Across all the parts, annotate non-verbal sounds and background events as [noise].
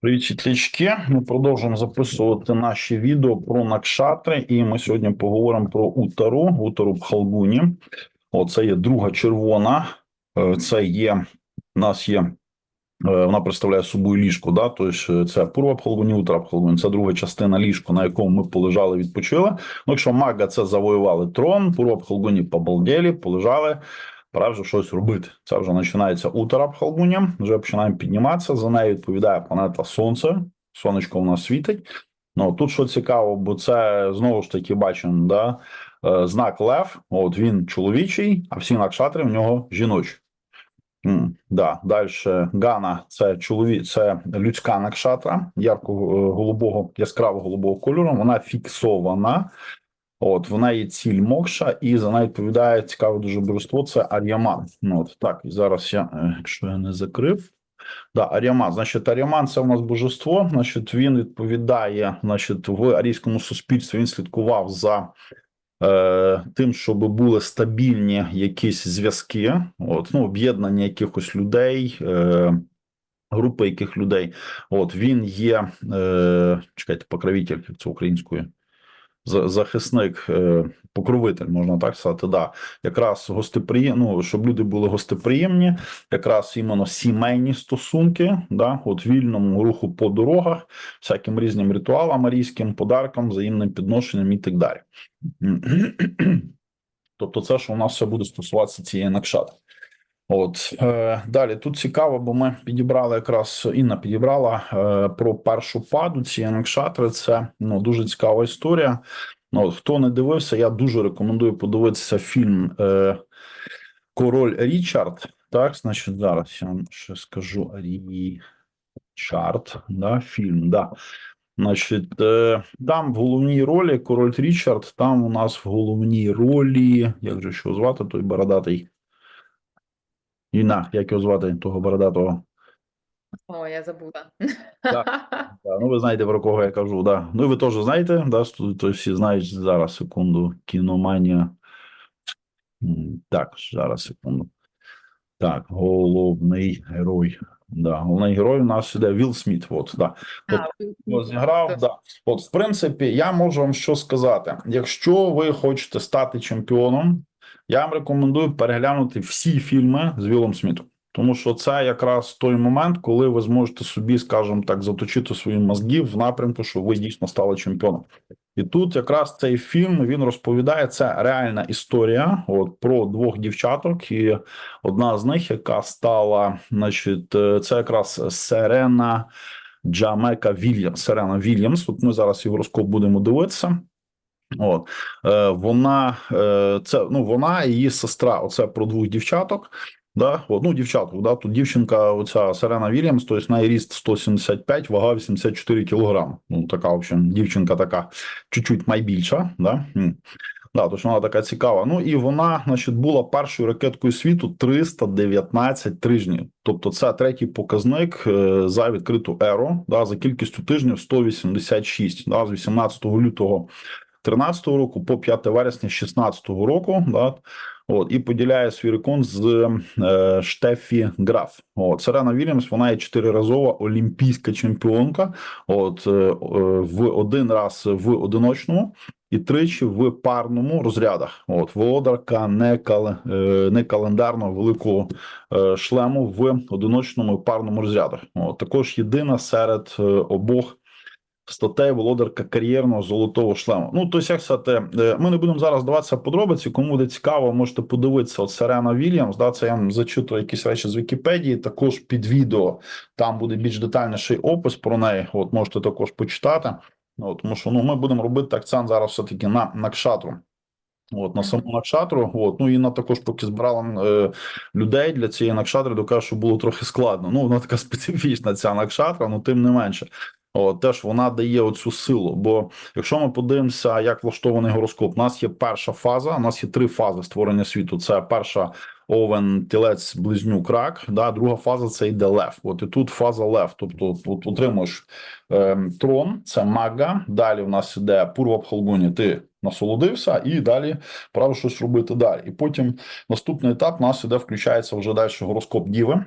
Привіт, світлячки. Ми продовжуємо записувати наші відео про накшатри, і ми сьогодні поговоримо про утару, утару в Халгуні. Оце є друга червона. Е, Це є у нас є. е, Вона представляє собою ліжко, да? тобто це пурва в Халгуні, утра в Халгуні. Це друга частина ліжка, на якому ми полежали, відпочили. Ну, якщо мага це завоювали трон, пурва в Халгуні побалдєлі, полежали. Пора вже щось робити. Це вже починається в Халгуні. Вже починаємо підніматися. За нею відповідає планета Сонце. Сонечко у нас світить. Ну тут що цікаво, бо це знову ж таки бачимо, да, е, знак Лев. От він чоловічий, а всі накшатри в нього жіночі. М, да. Далі Гана це чолові... це людська накшатра ярко е, голубого, яскраво голубого кольору. Вона фіксована. От в неї ціль мокша, і за нею відповідає цікаве дуже божество. Це Ар'яман. Ну, от так, і зараз я, е, якщо я не закрив. Да, Ар'яман. Значить, Ар'яман це у нас божество. Значить, він відповідає, значить, в арійському суспільстві він слідкував за е, тим, щоб були стабільні якісь зв'язки, от, ну, об'єднання якихось людей. Е, Групи яких людей, от він є, е, чекайте, покровитель це українською, захисник, е, покровитель, можна так сказати, да. Якраз гостеприєм, ну, щоб люди були гостеприємні, якраз іменно сімейні стосунки, да, от вільному руху по дорогах, всяким різним ритуалам, арійським подаркам, взаємним підношенням і так далі. [clears throat] Тобто, це що у нас все буде стосуватися цієї накшати. От е, далі тут цікаво, бо ми підібрали якраз Інна підібрала е, про першу паду цієї накшатри. Це ну дуже цікава історія. Ну, хто не дивився, я дуже рекомендую подивитися фільм е, Король Річард. Так, значить, зараз я вам ще скажу Річард, да, фільм, да. Значить, е, там в головній ролі Король Річард, там у нас в головній ролі, як же що звати, той бородатий. Іна, як його звати, того бородатого. О, я забула. [laughs] Да, ну, ви знаєте, про кого я кажу, да. Ну, і ви теж знаєте, да, то, всі знають зараз, секунду, кіноманія. Так, зараз, секунду. Так, головний герой. Да, головний герой у нас іде Вілл Сміт. От, да. А, Його зіграв, да. От, в принципі, я можу вам що сказати. Якщо ви хочете стати чемпіоном, я вам рекомендую переглянути всі фільми з Вілом Смітом. Тому що це якраз той момент, коли ви зможете собі, скажімо так, заточити свої мозги в напрямку, що ви дійсно стали чемпіоном. І тут якраз цей фільм він розповідає це реальна історія от про двох дівчаток, і одна з них, яка стала, значить, е, це якраз Серена Джамека Вільямс, Серена Вільямс. От ми зараз його будемо дивитися. От е, вона е, це ну вона і її сестра. Оце про двох дівчаток. Да, от, ну, дівчаток, да, тут дівчинка, оця Серена Вільямс, тобто неї ріст 175, вага 84 кілограми. Ну, така, в общем, дівчинка така чуть-чуть найбільша, да. Да, тож вона така цікава. Ну і вона, значить, була першою ракеткою світу 319 тижнів. Тобто, це третій показник е, за відкриту еру. Да, за кількістю тижнів 186. Да, з 18 лютого 13 року по 5 вересня 16 року. Да, От і поділяє свій рекорд з е, Штефі Граф. От Серена Вільямс, вона є чотириразова олімпійська чемпіонка. От е, е, в один раз в одиночному і тричі в парному розрядах. От володарка не кал, е, не календарного великого е, шлему в одиночному і парному розрядах. От також єдина серед е, обох. Статей володарка кар'єрного золотого шлему. Ну, тобто, як сказати, е, ми не будемо зараз даватися подробиці. Кому буде цікаво, можете подивитися. От Серена Вільямс, да, це я вам зачитую якісь речі з Вікіпедії. Також під відео там буде більш детальніший опис про неї. От можете також почитати. От, тому що ну, ми будемо робити акцент зараз все-таки на накшатру. От на саму накшатру, от ну і на також поки збирала е, людей для цієї накшатри, докажу, що було трохи складно. Ну вона така [laughs] специфічна ця накшатра, ну тим не менше. От, теж вона дає оцю силу. Бо якщо ми подивимося, як влаштований гороскоп, у нас є перша фаза, у нас є три фази створення світу. Це перша овен, тілець, близнюк, рак. Да, друга фаза це йде лев. От і тут фаза лев. Тобто, тут отримуєш е, трон, це мага. Далі в нас іде пурва в Халгуні, ти насолодився, і далі право щось робити далі. І потім наступний етап у нас іде, включається вже далі гороскоп Діви.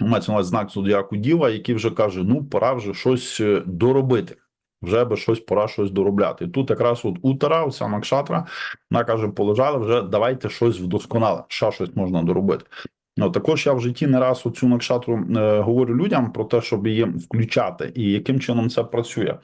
Мається на знак зодіаку Діва, який вже каже: ну, пора вже щось е, доробити. Вже би щось пора щось доробляти. І тут якраз от утара, оця Накшатра, вона каже: полежали вже, давайте щось вдосконале, ще щось можна доробити. Ну, також я в житті не раз оцю накшатру е, говорю людям про те, щоб її включати, і яким чином це працює.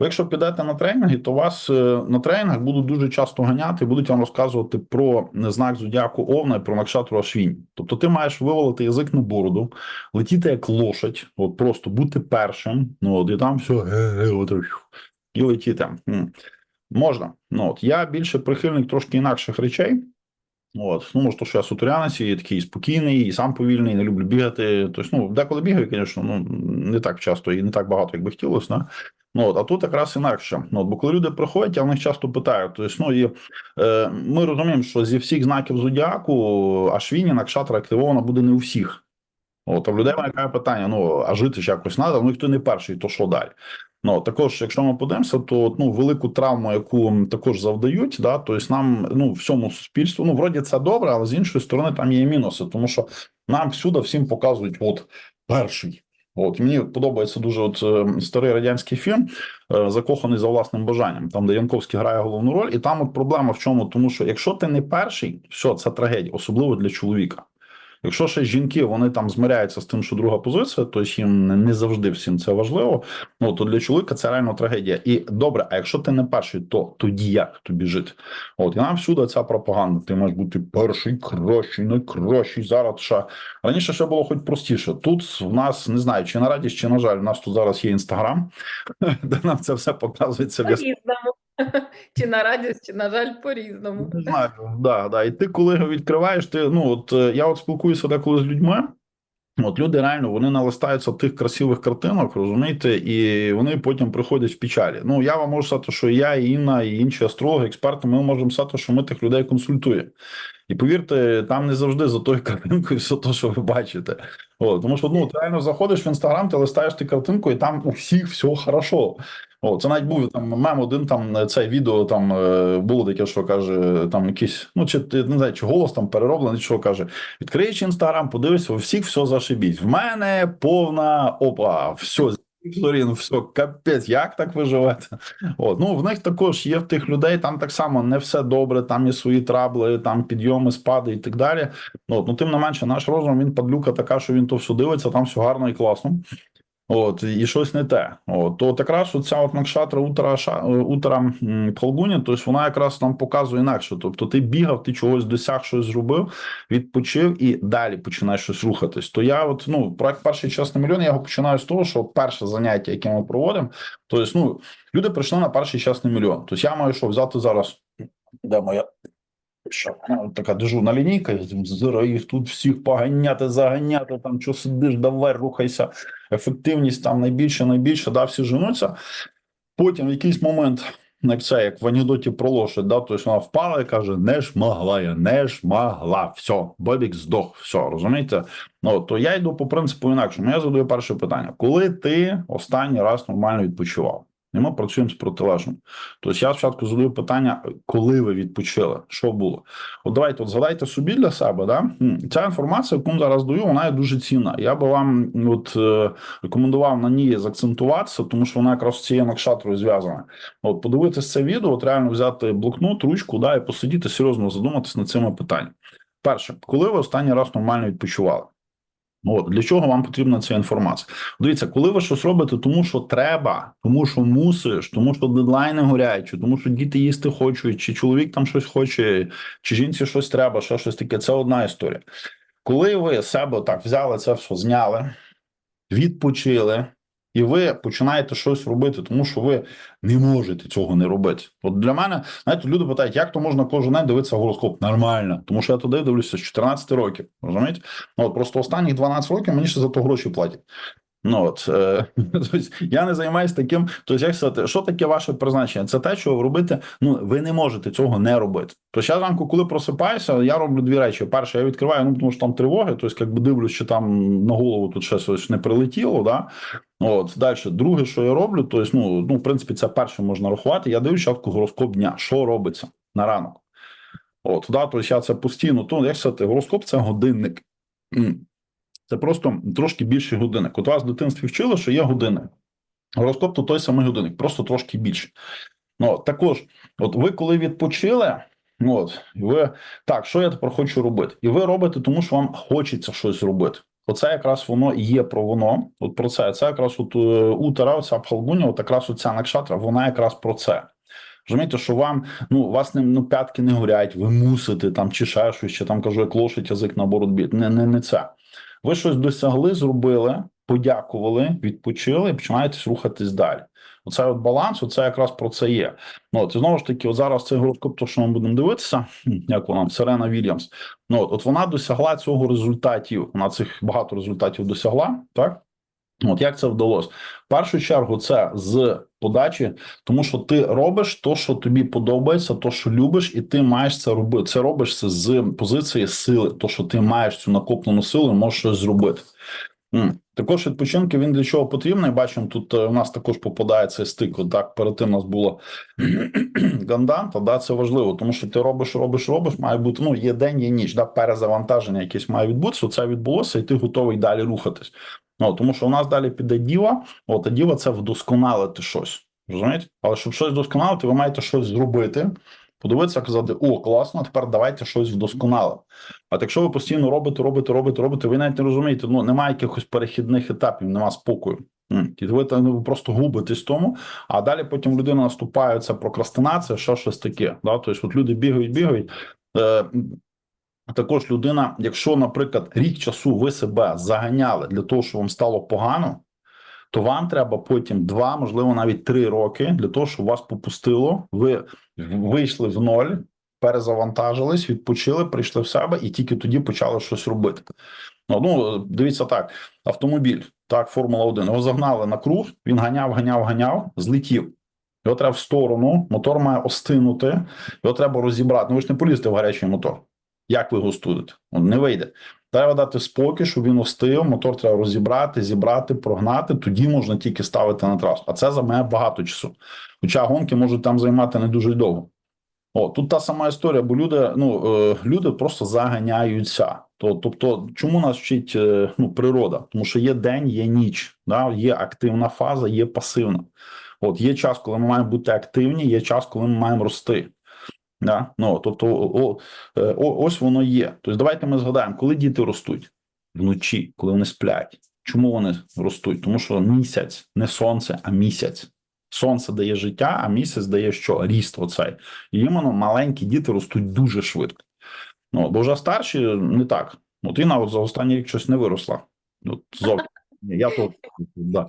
Ви якщо підете на тренінги, то вас е, на тренінгах будуть дуже часто ганяти, будуть вам розказувати про знак зодіаку Овна і про накшатру Ашвінь. Тобто ти маєш вивалити язик на бороду, летіти як лошадь, от просто бути першим. Ну от і там все е, от, і летіти. Можна. Ну от я більше прихильник трошки інакших речей. От, ну може, то, що я сутурянець і такий спокійний, і сам повільний, не люблю бігати. Тобто, ну, деколи бігаю, звісно, ну не так часто і не так багато, як би хотілося. Ну, от, а тут якраз інакше. Ну, от, бо коли люди приходять, я в них часто питаю. Тобто, ну, і, е, ми розуміємо, що зі всіх знаків зодіаку Ашвіні, Накшатра активована буде не у всіх. От, а в людей виникає питання: ну, а жити ж якось треба, ну ніхто не перший, то що далі? Ну також, якщо ми подивимося, то ну велику травму, яку також завдають, да, тобто нам ну всьому суспільству, ну вроді це добре, але з іншої сторони там є мінуси, тому що нам всюди всім показують, от перший. От мені подобається дуже от е, старий радянський фільм е, Закоханий за власним бажанням, там де Янковський грає головну роль, і там от проблема в чому, тому що якщо ти не перший, все це трагедія, особливо для чоловіка. Якщо ще жінки вони там змиряються з тим, що друга позиція, то їм не- завжди всім це важливо. Ну то для чоловіка це реально трагедія. І добре, а якщо ти не перший, то тоді як тобі жити? От і нам всюди ця пропаганда. Ти маєш бути перший, кращий, найкращий. Зараз ще раніше ще було хоч простіше. Тут в нас не знаю, чи на радість, чи на жаль, у нас тут зараз є інстаграм, [laughs] де нам це все показується. в По-різному. [laughs] Чи на радість, чи, на жаль, по-різному. Не знаю, да, да. І ти, коли його відкриваєш, ти ну от е, я от спілкуюся деколи з людьми. От люди реально вони налистаються тих красивих картинок, розумієте, і вони потім приходять в печалі. Ну я вам можу сказати, що я, і Інна, і інші астрологи, експерти, ми можемо сказати, що ми тих людей консультуємо. І повірте, там не завжди за тою картинкою [laughs] все те, що ви бачите. От, тому що ну, ти реально заходиш в інстаграм, ти листаєш ти картинку, і там у всіх все хорошо. О, це навіть був там мем один, там це відео там е, було таке, що каже, там якийсь, ну чи не знаю, чи голос там перероблений, що каже: відкриєш інстаграм, подивишся, у всіх все зашибіть. В мене повна опа, все. Сторін, все, капець, як так ви живете? От, ну в них також є в тих людей, там так само не все добре, там є свої трабли, там підйоми, спади і так далі. Ну, от, ну тим не менше, наш розум він падлюка така, що він то все дивиться, там все гарно і класно. От, і щось не те. От, то якраз оця от накшатра утра, ша, утра Пхалгуні, тобто вона якраз нам показує інакше. Тобто ти бігав, ти чогось досяг, щось зробив, відпочив і далі починаєш щось рухатись. То я, от, ну, проект перший час на мільйон, я його починаю з того, що перше заняття, яке ми проводимо, тобто, ну, люди прийшли на перший час на мільйон. Тобто я маю що взяти зараз, де моя що ну, така дежурна лінійка, зараз їх тут всіх поганяти, заганяти, там що сидиш, давай рухайся, ефективність там найбільше, найбільше, да, всі женуться. Потім в якийсь момент, як це, як в анекдоті про лошадь, да, тобто вона впала і каже: не ж могла я, не ж могла, все, Бобік здох, все, розумієте? Ну, то я йду по принципу інакшому. Я задаю перше питання: коли ти останній раз нормально відпочивав? І ми працюємо з протилежним. Тобто я спочатку задаю питання, коли ви відпочили, що було? От давайте от згадайте собі для себе, да? Ця інформація, яку зараз даю, вона є дуже цінна. Я би вам от е, рекомендував на ній закцентуватися, тому що вона якраз з цією накшатрою зв'язана. От подивитися це відео, от реально взяти блокнот, ручку, да, і посидіти серйозно задуматися над цими питаннями. Перше, коли ви останній раз нормально відпочивали? От для чого вам потрібна ця інформація? Дивіться, коли ви щось робите, тому що треба, тому що мусиш, тому що дедлайни горять, тому що діти їсти хочуть, чи чоловік там щось хоче, чи жінці щось треба, ще щось таке. Це одна історія. Коли ви себе так взяли це все, зняли, відпочили, і ви починаєте щось робити, тому що ви не можете цього не робити. От для мене, знаєте, люди питають, як то можна кожен день дивитися гороскоп? Нормально, тому що я туди дивлюся з 14 років. Розумієте? Ну, от просто останніх 12 років мені ще за то гроші платять. Ну от е, [laughs] я не займаюся таким. Тобто, як сказати, що таке ваше призначення? Це те, що ви робите. Ну ви не можете цього не робити. Тобто я зранку, коли просипаюся, я роблю дві речі. Перше, я відкриваю, ну тому що там тривоги, тобто, якби дивлюсь, чи там на голову тут щось не прилетіло. Да? От далі, друге, що я роблю, тобто, ну, ну в принципі, це перше можна рахувати. Я спочатку гороскоп дня, що робиться на ранок. От, да, тобто я це постійно. То як сказати, гороскоп це годинник. Це просто трошки більший годинник. От вас в дитинстві вчили, що є годинник. Гороскоп то той самий годинник, просто трошки більше. Ну, також, от ви коли відпочили, от, ви так, що я тепер хочу робити? І ви робите, тому що вам хочеться щось робити. Оце якраз воно і є про воно. От про це. Це якраз от е, утара, ця пхалгуня, от якраз оця накшатра, вона якраз про це. Розумієте, що вам ну вас не ну, п'ятки не горять, ви мусите там чи ще щось, чи там кажу, як лошадь язик на боротьбі. Не, не, не це. Ви щось досягли, зробили, подякували, відпочили і починаєтесь рухатись далі. Оце от баланс, оце якраз про це є. Ну от і знову ж таки, от зараз цей гороскоп, то що ми будемо дивитися, як вона Серена Вільямс. Ну от, от вона досягла цього результатів. Вона цих багато результатів досягла, так. От як це вдалося? В першу чергу, це з подачі, тому що ти робиш то, що тобі подобається, то, що любиш, і ти маєш це робити. Це робиш це з позиції сили, то що ти маєш цю накоплену силу, і можеш щось зробити. Також відпочинки він для чого потрібний? Бачимо, тут е, у нас також попадає цей стик. Так перед тим у нас було [clears throat] ганданта. Да, це важливо, тому що ти робиш, робиш, робиш. Має бути ну є день, є ніч. Да, перезавантаження якесь має відбутися. Це відбулося, і ти готовий далі рухатись. Ну тому що у нас далі піде діва. От а діва це вдосконалити щось. Розумієте? Але щоб щось вдосконалити, ви маєте щось зробити. Подивитися, казати, о, класно, тепер давайте щось вдосконалимо. А якщо ви постійно робите, робите, робите, робите, ви навіть не розумієте, ну немає якихось перехідних етапів, немає спокою. І ви там ну, просто губитесь тому, а далі потім людина наступає, це прокрастинація, що щось таке. Да? Тобто, от люди бігають, бігають. Також людина, якщо, наприклад, рік часу ви себе заганяли для того, щоб вам стало погано, то вам треба потім два, можливо, навіть три роки для того, щоб вас попустило. Ви вийшли в ноль, перезавантажились, відпочили, прийшли в себе і тільки тоді почали щось робити. Ну, ну дивіться так: автомобіль, так, Формула 1, його загнали на круг, він ганяв, ганяв, ганяв, злетів. Його треба в сторону, мотор має остинути, його треба розібрати. Ну ви ж не полізете в гарячий мотор. Як ви його студите? Ну, Не вийде. Треба дати спокій, щоб він остив, мотор треба розібрати, зібрати, прогнати, тоді можна тільки ставити на трасу. А це займає багато часу. Хоча гонки можуть там займати не дуже довго. О, тут та сама історія, бо люди, ну, е, люди просто заганяються. То, тобто, чому нас вчить е, ну, природа? Тому що є день, є ніч, да? є активна фаза, є пасивна. От є час, коли ми маємо бути активні, є час, коли ми маємо рости. Да? Ну, тобто, о, е, о, ось воно є. Тобто, давайте ми згадаємо, коли діти ростуть вночі, коли вони сплять. Чому вони ростуть? Тому що місяць не сонце, а місяць. Сонце дає життя, а місяць дає що? Ріст оцей. І іменно маленькі діти ростуть дуже швидко. Ну, бо вже старші не так. От Інна от за останній рік щось не виросла. От зовсім. Я тут, да.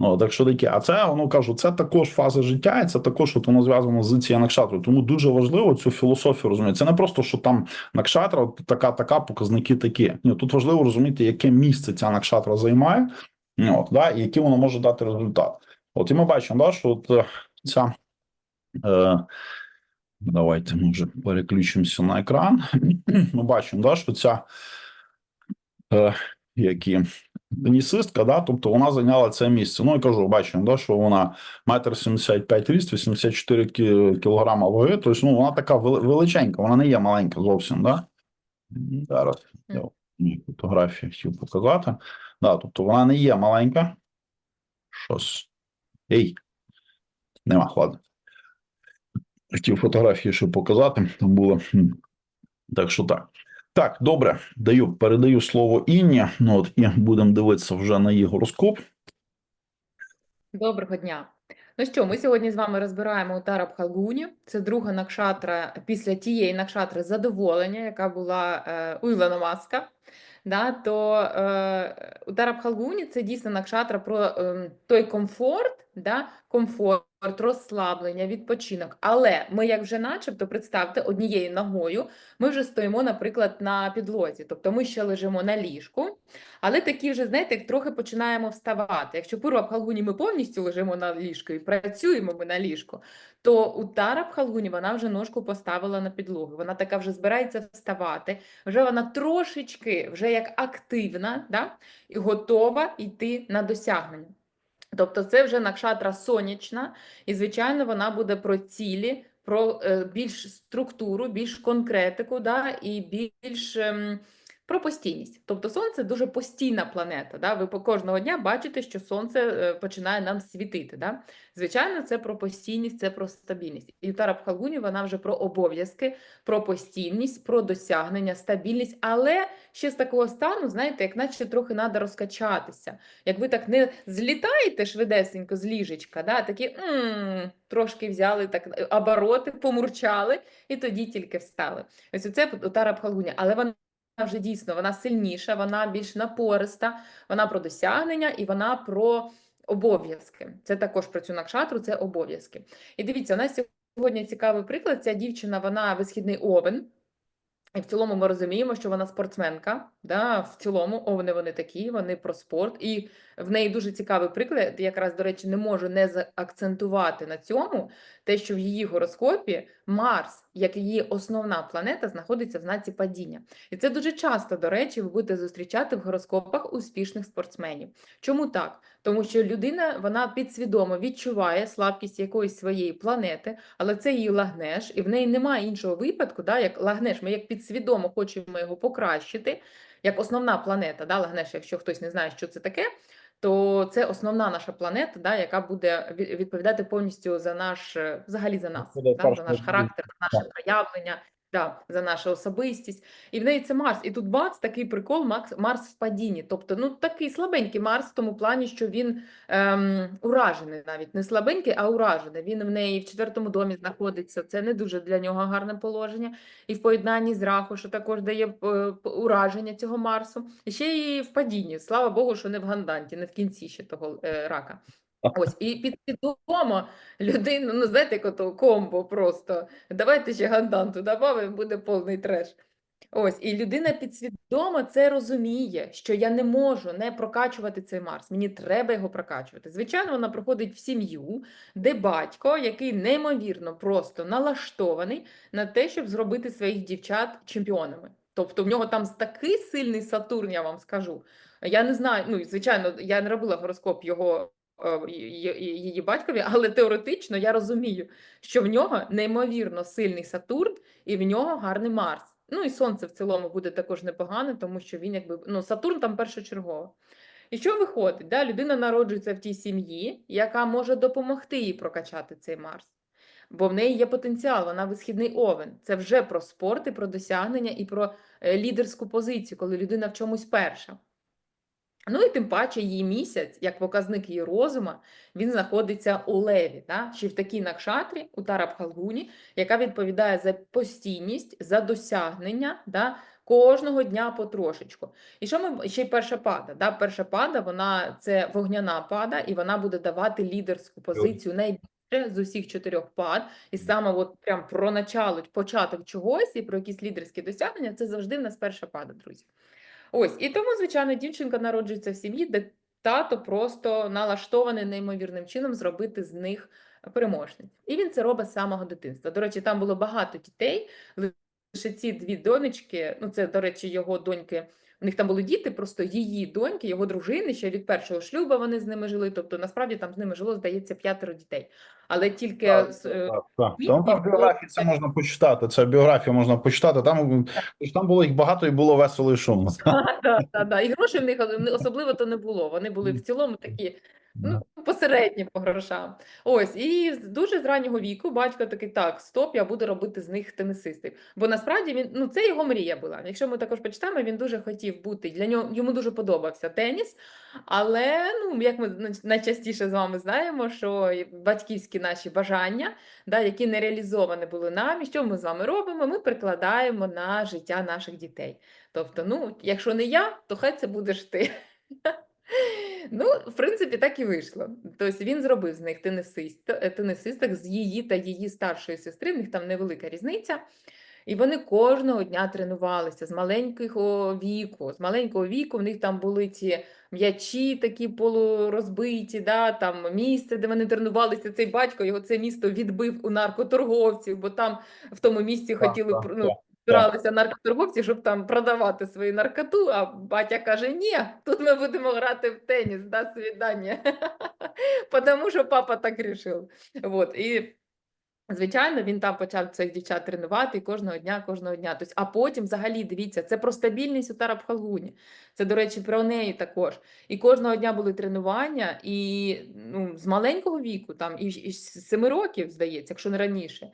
Ну, так що таке, а це ну кажу, це також фаза життя, і це також от воно зв'язано з цією накшатрою. Тому дуже важливо цю філософію розуміти. Це не просто що там накшатра, от така, така, показники такі. Ні, тут важливо розуміти, яке місце ця накшатра займає, от, да, і який воно може дати результат. От і ми бачимо, да, що от е, ця. Е, Давайте може переключимося на екран. [clears throat] Ми бачимо, да, що ця е, які тенісистка, да, тобто вона зайняла це місце. Ну і кажу, бачимо, да, що вона метр 75 ріст, 84 кі- кілограма ваги. Тобто, ну вона така величенька, вона не є маленька зовсім. Да? Зараз я фотографію хотів показати. Да, тобто вона не є маленька. Щось. Ей, нема, ладно. Хотів фотографію ще показати, там було. Так що так. Так, добре, даю, передаю слово Інні. Ну от і будемо дивитися вже на її гороскоп. Доброго дня. Ну що, ми сьогодні з вами розбираємо Утара Бхалгуні. Це друга накшатра після тієї накшатри задоволення, яка була е, у Ілона Маска. Да, то е, Утара Бхалгуні це дійсно накшатра про е, той комфорт, да, комфорт, розслаблення, відпочинок. Але ми, як вже начебто, представте, однією ногою ми вже стоїмо, наприклад, на підлозі. Тобто ми ще лежимо на ліжку, але такі вже, знаєте, як трохи починаємо вставати. Якщо Пурва Бхалгуні ми повністю лежимо на ліжку і працюємо ми на ліжку, то у Тара Бхалгуні вона вже ножку поставила на підлогу. Вона така вже збирається вставати, вже вона трошечки вже як активна, да? і готова йти на досягнення. Тобто це вже накшатра сонячна, і, звичайно, вона буде про цілі, про е, більш структуру, більш конкретику, да? і більш ем, Про постійність. Тобто сонце дуже постійна планета. Да? Ви кожного дня бачите, що сонце е, починає нам світити. Да? Звичайно, це про постійність, це про стабільність. І Тара Пхалгуні вона вже про обов'язки, про постійність, про досягнення, стабільність, але ще з такого стану, знаєте, як наче трохи треба розкачатися. Як ви так не злітаєте швидесенько з ліжечка, да? такі м трошки взяли так е, обороти, помурчали, і тоді тільки встали. Ось це Тара Пхалгуні. Але вона вже дійсно вона сильніша, вона більш напориста, вона про досягнення і вона про обов'язки. Це також про цю накшатру, це обов'язки. І дивіться, у нас сьогодні цікавий приклад. Ця дівчина, вона висхідний овен. І в цілому ми розуміємо, що вона спортсменка. Да? В цілому овни вони такі, вони про спорт. І в неї дуже цікавий приклад. Якраз, до речі, не можу не заакцентувати на цьому, те, що в її гороскопі Марс, як її основна планета, знаходиться в знаці падіння. І це дуже часто, до речі, ви будете зустрічати в гороскопах успішних спортсменів. Чому так? Тому що людина вона підсвідомо відчуває слабкість якоїсь своєї планети, але це її лагнеш, і в неї немає іншого випадку, да, як лагнеш, ми як підсвідомо хочемо його покращити, як основна планета, да, лагнеш, якщо хтось не знає, що це таке. То це основна наша планета, да, яка буде ві- відповідати повністю за наш, взагалі за нас, да, за наш характер, за наше проявлення, да, за нашу особистість. І в неї це Марс. І тут бац, такий прикол, Марс в падінні. Тобто, ну такий слабенький Марс в тому плані, що він ем, уражений навіть не слабенький, а уражений. Він в неї в четвертому домі знаходиться. Це не дуже для нього гарне положення. І в поєднанні з Раху, що також дає е, ураження цього Марсу. І ще й в падінні. Слава Богу, що не в ганданті, не в кінці ще того е, рака. Ось, і підсвідомо людину, ну знаєте, як ото комбо просто. Давайте ще ганданту додамо, буде повний треш. Ось, і людина підсвідомо це розуміє, що я не можу не прокачувати цей Марс. Мені треба його прокачувати. Звичайно, вона приходить в сім'ю, де батько, який неймовірно просто налаштований на те, щоб зробити своїх дівчат чемпіонами. Тобто в нього там такий сильний Сатурн, я вам скажу. Я не знаю, ну, звичайно, я не робила гороскоп його її батькові, [laughs] але теоретично я розумію, що в нього неймовірно сильний Сатурн і в нього гарний Марс. Ну і Сонце в цілому буде також непогане, тому що він якби ну Сатурн там першочергово. І що виходить? Да? Людина народжується в тій сім'ї, яка може допомогти їй прокачати цей Марс. Бо в неї є потенціал, вона висхідний овен. Це вже про спорт і про досягнення, і про е, лідерську позицію, коли людина в чомусь перша. Ну і тим паче її місяць, як показник її розума, він знаходиться у леві, да? чи в такій накшатрі, у Тарабхалгуні, яка відповідає за постійність, за досягнення да? кожного дня потрошечку. І що ми ще й перша пада? Да? Перша пада, вона це вогняна пада, і вона буде давати лідерську позицію найбільше з усіх чотирьох пад. І саме от прям про начало, початок чогось і про якісь лідерські досягнення, це завжди в нас перша пада, друзі. Ось, і тому, звичайно, дівчинка народжується в сім'ї, де тато просто налаштований неймовірним чином зробити з них переможниць. І він це робить з самого дитинства. До речі, там було багато дітей, лише ці дві донечки, ну це, до речі, його доньки. У них там були діти, просто її доньки, його дружини, ще від першого шлюба вони з ними жили. Тобто, насправді там з ними жило, здається, п'ятеро дітей. Але тільки Так, з, е, так, так. Там, там біографії це можна почитати. Це біографію можна почитати. Там, там було їх багато і було весело і шумно. [laughs] Так, так, так. І грошей в них особливо то не було. Вони були в цілому такі ну, посередні по грошам. Ось, і з дуже з раннього віку батько такий, так, стоп, я буду робити з них тенісистів. Бо насправді він, ну, це його мрія була. Якщо ми також почитаємо, він дуже хотів бути, для нього, йому дуже подобався теніс, але, ну, як ми найчастіше з вами знаємо, що батьківські наші бажання, да, які не реалізовані були нами, що ми з вами робимо? Ми прикладаємо на життя наших дітей. Тобто, ну, якщо не я, то хай це будеш ти. Ну, в принципі, так і вийшло. Тобто він зробив з них тенісист, е, з її та її старшої сестри, в них там невелика різниця. І вони кожного дня тренувалися з маленького віку. З маленького віку в них там були ці м'ячі такі полурозбиті, да, там місце, де вони тренувалися. Цей батько його це місто відбив у наркоторговців, бо там в тому місці хотіли ну, так. Збиралися наркоторговці, щоб там продавати свою наркоту, а батя каже: ні, тут ми будемо грати в теніс, до свидання. [laughs] Потому що папа так рішив. Вот. І Звичайно, він там почав цих дівчат тренувати і кожного дня, кожного дня. Тобто, а потім, взагалі, дивіться, це про стабільність у Тарабхалгуні. Це, до речі, про неї також. І кожного дня були тренування, і ну, з маленького віку, там, і з семи років, здається, якщо не раніше.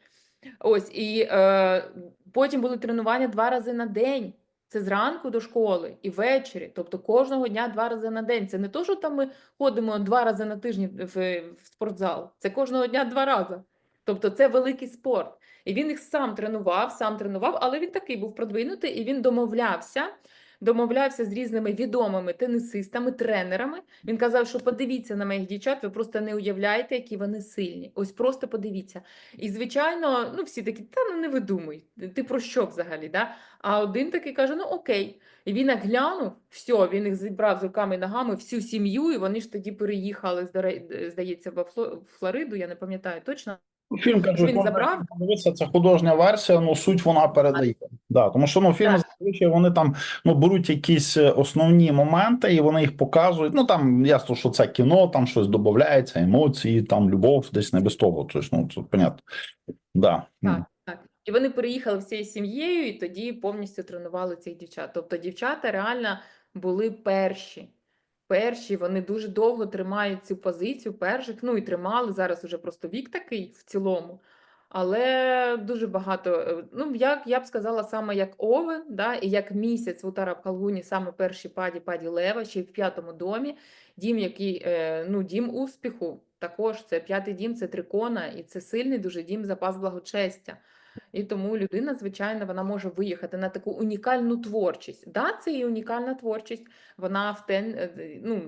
Ось, і е, потім були тренування два рази на день. Це зранку до школи і ввечері, тобто кожного дня два рази на день. Це не то, що там ми ходимо два рази на тиждень в, спортзал. Це кожного дня два рази. Тобто це великий спорт. І він їх сам тренував, сам тренував, але він такий був продвинутий, і він домовлявся. Домовлявся з різними відомими тенісистами, тренерами. Він казав, що подивіться на моїх дівчат, ви просто не уявляєте, які вони сильні. Ось просто подивіться. І, звичайно, ну всі такі, та ну не видумуй, ти про що взагалі? Да? А один такий каже: ну окей. І він як глянув, все, він їх зібрав з руками і ногами, всю сім'ю, і вони ж тоді переїхали, здається, в Флориду, я не пам'ятаю точно. Фільм кажу, Він забрав? подивитися, це художня версія, ну суть вона передає. Да, тому що ну фільми зазвичай вони там ну беруть якісь е, основні моменти і вони їх показують. Ну там ясно, що це кіно, там щось додається, емоції, там любов, десь не без того. Тобто, ну це понятно. Да. Так, так. І вони переїхали всією сім'єю, і тоді повністю тренували цих дівчат. Тобто дівчата реально були перші. Перші, вони дуже довго тримають цю позицію перших, ну і тримали зараз уже просто вік такий в цілому. Але дуже багато, е, ну як я б сказала, саме як Овен, да, і як місяць в Утара Калгуні, саме перші паді паді Лева, ще й в п'ятому домі. Дім, який е, ну, дім успіху. Також це п'ятий дім, це трикона, і це сильний дуже дім запас благочестя. І тому людина, звичайно, вона може виїхати на таку унікальну творчість. Да, це і унікальна творчість. Вона в тен, е, ну,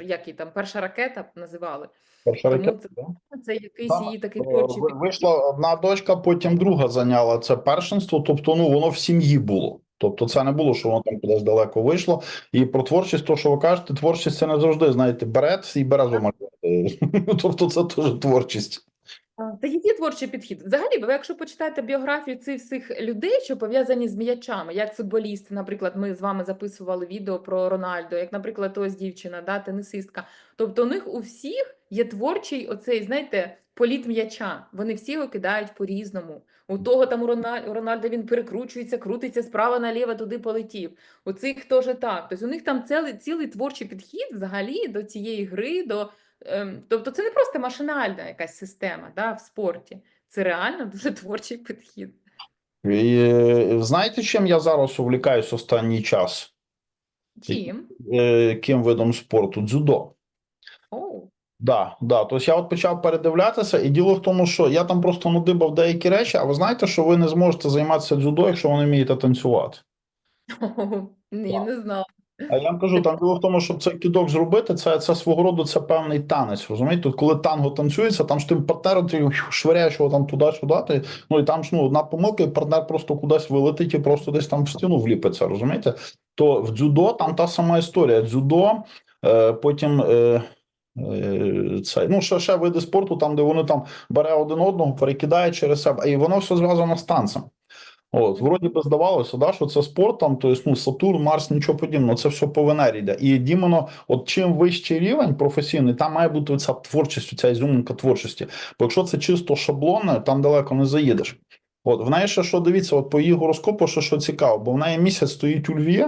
як її там, перша ракета називали. Перша Тому ракета, це, да? це якийсь Там, її такий Е, творчий. Вийшла одна дочка, потім друга зайняла це першинство. Тобто, ну воно в сім'ї було. Тобто, це не було, що воно там кудись далеко вийшло. І про творчість, то що ви кажете, творчість це не завжди, знаєте, берет і березу малювати. [laughs] Тобто, це теж творчість. Та який творчий підхід? Взагалі, ви якщо почитаєте біографію цих всіх людей, що пов'язані з м'ячами, як футболісти, наприклад, ми з вами записували відео про Рональдо, як, наприклад, ось дівчина, да, тенісистка. Тобто у них у всіх є творчий оцей, знаєте, політ м'яча. Вони всі його кидають по-різному. У того там у Рональ- Рональда він перекручується, крутиться справа наліво, туди полетів. У цих теж так. Тобто у них там цілий, цілий творчий підхід взагалі до цієї гри, до Тобто це не просто машинальна якась система да, в спорті, це реально дуже [laughs] творчий підхід. І, е, знаєте, чим я зараз увлікаюсь останній час? Чим? Е, Яким видом спорту? Дзюдо. Да, да. Тобто я от почав передивлятися, і діло в тому, що я там просто надибав деякі речі, а ви знаєте, що ви не зможете займатися дзюдо, якщо ви не вмієте танцювати. [laughs] Ні, Так. не знав. А я вам кажу, там [laughs] діло в тому, щоб цей кидок зробити, це, це свого роду це певний танець. Розумієте? Тут, коли танго танцюється, там ж тим партнером ти швиряєш його там туди-сюди. Ну і там ж ну, одна помилка, і партнер просто кудись вилетить і просто десь там в стіну вліпиться. Розумієте? То в дзюдо там та сама історія. Дзюдо, е, потім. Е, е, це, ну, ще, ще види спорту, там, де вони там бере один одного, перекидає через себе, і воно все зв'язано з танцем. От, вроді би здавалося, да, що це спорт, там, то ну, Сатурн, Марс, нічого подібного, це все по Венері йде. І дімоно, от чим вищий рівень професійний, там має бути ця творчість, ця ізюминка творчості. Бо якщо це чисто шаблони, там далеко не заїдеш. От, в неї ще що дивіться, от по її гороскопу, що, що цікаво, бо в неї місяць стоїть у Льві,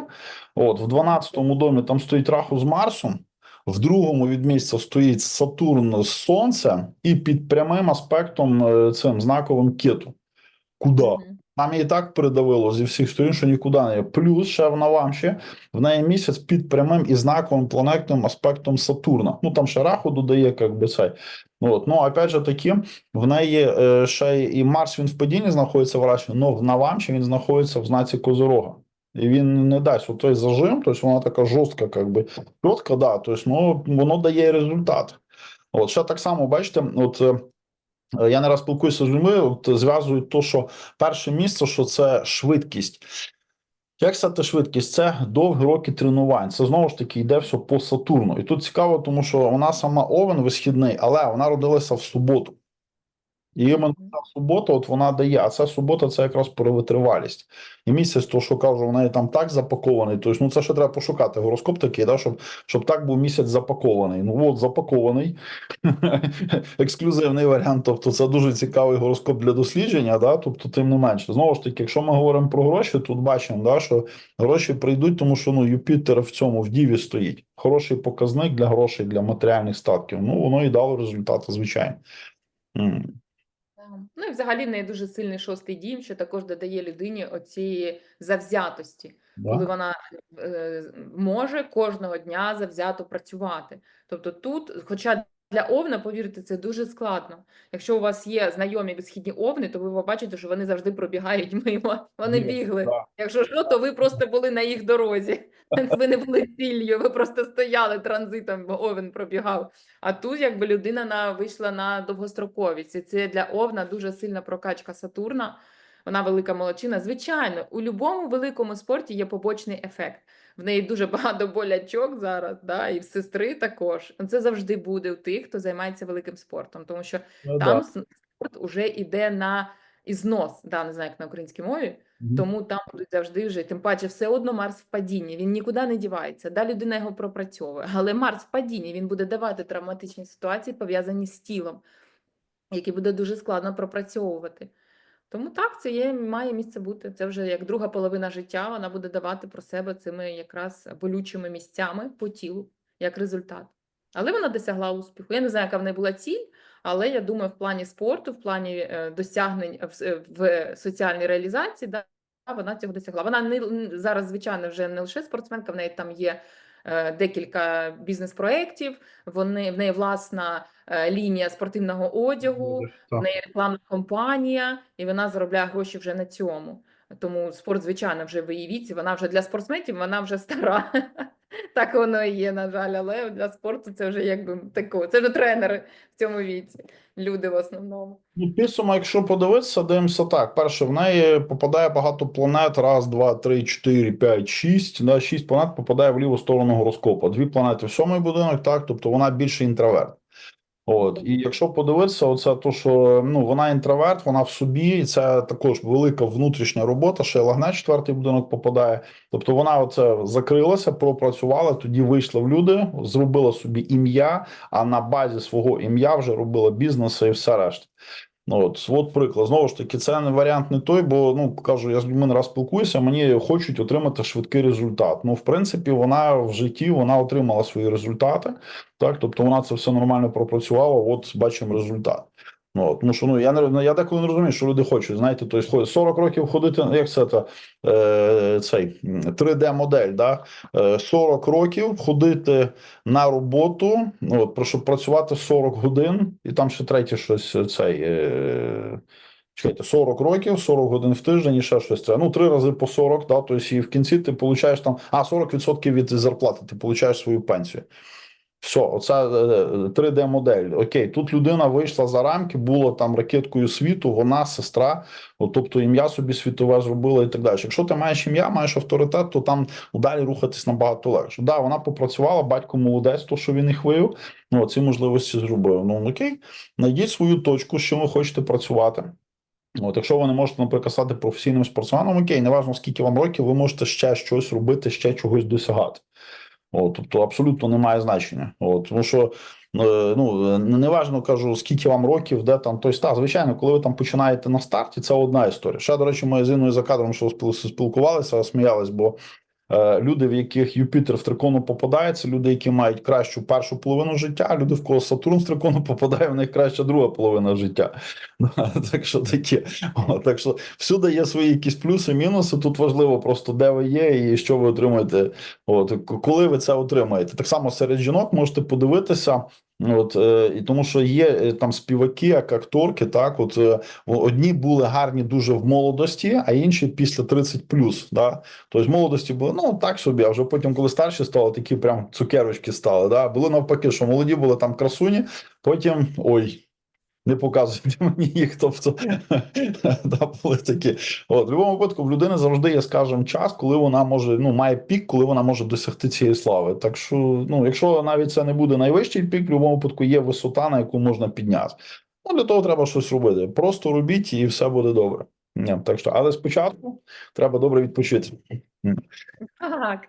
от, в 12-му домі там стоїть Раху з Марсом, в другому від місяця стоїть Сатурн з Сонцем і під прямим аспектом е, цим знаковим кету. Куди? Нам її так передавило зі всіх сторін, що нікуди не є. Плюс ще в Навамші в неї місяць під прямим і знаковим планетним аспектом Сатурна. Ну там ще раху додає, як би цей. Ну, От. Ну, опять же таки, в неї е, ще і Марс він в падінні знаходиться в Раші, але в Навамші він знаходиться в знаці Козирога. І він не дасть той зажим, тобто вона така жорстка, як би чітка, да, тобто, ну, воно дає результат. От ще так само, бачите, от. Е, я не раз спілкуюся з людьми, от зв'язують то, що перше місце, що це швидкість. Як стати швидкість? Це довгі роки тренувань. Це знову ж таки йде все по Сатурну. І тут цікаво, тому що вона сама овен висхідний, але вона родилася в суботу. І іменно субота, от вона дає, а ця субота це якраз про витривалість. І місяць, то що кажу, в неї там так запакований. Тобто, ну це ще треба пошукати. Гороскоп такий, да, щоб, щоб так був місяць запакований. Ну от запакований. [laughs] Ексклюзивний варіант. Тобто, це дуже цікавий гороскоп для дослідження. Да? Тобто, тим не менше, знову ж таки, якщо ми говоримо про гроші, тут бачимо, да, що гроші прийдуть, тому що ну Юпітер в цьому в діві стоїть. Хороший показник для грошей, для матеріальних статків. Ну воно і дало результати, звичайно. М. Так. Ну і взагалі в неї дуже сильний шостий дім, що також додає людині оцієї завзятості, коли вона е, може кожного дня завзято працювати. Тобто тут, хоча для овна, повірте, це дуже складно. Якщо у вас є знайомі безхідні овни, то ви побачите, що вони завжди пробігають [laughs] мимо. Вони бігли. Якщо що, то ви просто були на їх дорозі. [laughs] Ви не були ціллю, ви просто стояли транзитом, бо овен пробігав. А тут якби людина на, вийшла на довгостроковість. І це для Овна дуже сильна прокачка Сатурна. Вона велика молодчина. Звичайно, у будь-якому великому спорті є побочний ефект. В неї дуже багато болячок зараз, да, і в сестри також. Це завжди буде у тих, хто займається великим спортом, тому що Ну, там да. спорт уже йде на ізнос, да, не знаю, як на українській мові. Мгм. Тому там будуть завжди вже, тим паче, все одно Марс в падінні, він нікуди не дівається. Да, людина його пропрацьовує, але Марс в падінні, він буде давати травматичні ситуації, пов'язані з тілом, які буде дуже складно пропрацьовувати. Тому так, це є, має місце бути. Це вже як друга половина життя, вона буде давати про себе цими якраз болючими місцями по тілу, як результат. Але вона досягла успіху. Я не знаю, яка в неї була ціль, але я думаю, в плані спорту, в плані е, досягнень в, в соціальній реалізації, да, вона цього досягла. Вона не зараз, звичайно, вже не лише спортсменка, в неї там є е, декілька бізнес-проєктів, вони в неї власна е, лінія спортивного одягу, в неї рекламна компанія, і вона заробляє гроші вже на цьому. Тому спорт, звичайно, вже в її віці. Вона вже для спортсменів, вона вже стара. [laughs] Так воно і є, на жаль, але для спорту це вже якби тако. Це вже тренери в цьому віці. Люди в основному. Ну, підсумок, якщо подивитися, дивимося так. Перше, в неї попадає багато планет. Раз, два, три, чотири, п'ять, шість. Да, шість планет попадає в ліву сторону гороскопу. Дві планети в сьомий будинок, так, тобто вона більше інтроверт. От, і якщо подивитися, оце то, що ну вона інтроверт, вона в собі, і це також велика внутрішня робота. Ще лагне четвертий будинок попадає. Тобто вона оце закрилася, пропрацювала, тоді вийшла в люди, зробила собі ім'я, а на базі свого ім'я вже робила бізнеси і все решта. Ну, От, от приклад. Знову ж таки, це варіант не той, бо ну кажу, я з людьми не раз спілкуюся, мені хочуть отримати швидкий результат. Ну, в принципі, вона в житті вона отримала свої результати. Так, тобто вона це все нормально пропрацювала. От бачимо результат. Ну, тому що ну я не я деколи не розумію, що люди хочуть. Знаєте, тобто 40 років ходити, ну, як це та, е, цей 3D-модель, да? Е, 40 років ходити на роботу, ну, от, про- щоб працювати 40 годин, і там ще третє щось е, цей. Е, Чекайте, 40 років, 40 годин в тиждень і ще щось це. Ну, три рази по 40, да, тобто і в кінці ти получаєш там, а 40% від зарплати, ти получаєш свою пенсію. Все, оце 3D-модель. Окей, тут людина вийшла за рамки, була там ракеткою світу, вона сестра, тобто ім'я собі світове зробила і так далі. Якщо ти маєш ім'я, маєш авторитет, то там далі рухатись набагато легше. Да, вона попрацювала, батько молодець, то що він їх вивів, ну, ці можливості зробив. Ну окей, знайдіть свою точку, з чим ви хочете працювати. От, якщо ви не можете, наприклад, стати професійним спортсменом, окей, неважно скільки вам років, ви можете ще щось робити, ще чогось досягати. От, тобто абсолютно не має значення. От, тому що е, ну не важно кажу, скільки вам років, де там той став. Звичайно, коли ви там починаєте на старті, це одна історія. Ще, до речі, ми з Іною за кадром що спіл- спілкувалися, сміялись, бо е, люди, в яких Юпітер в трикону попадає, це люди, які мають кращу першу половину життя, люди, в кого Сатурн в трикону попадає, в них краща друга половина життя. [laughs] Так що таке. Так що всюди є свої якісь плюси, мінуси. Тут важливо просто де ви є і що ви отримуєте. От коли ви це отримаєте. Так само серед жінок можете подивитися. От е, і тому, що є е, там співаки, як акторки, так от е, одні були гарні дуже в молодості, а інші після 30 Да? Тобто в молодості були ну так собі, а вже потім, коли старші стали, такі прям цукерочки стали. Да? Були навпаки, що молоді були там красуні, потім ой не показуйте [laughs] мені їх. Тобто [laughs] да, політики. От в будь-якому випадку в людини завжди є, скажем час, коли вона може ну має пік, коли вона може досягти цієї слави. Так що, ну якщо навіть це не буде найвищий пік, в будь-якому випадку є висота, на яку можна підняти. Ну для того треба щось робити. Просто робіть, і все буде добре. Так що, але спочатку треба добре відпочити. Так.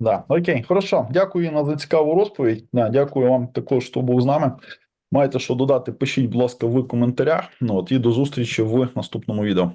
Да, окей, хорошо. Дякую на за цікаву розповідь. Да, дякую вам також, що був з нами. Маєте що додати? Пишіть, будь ласка, в коментарях. Ну от і до зустрічі в наступному відео.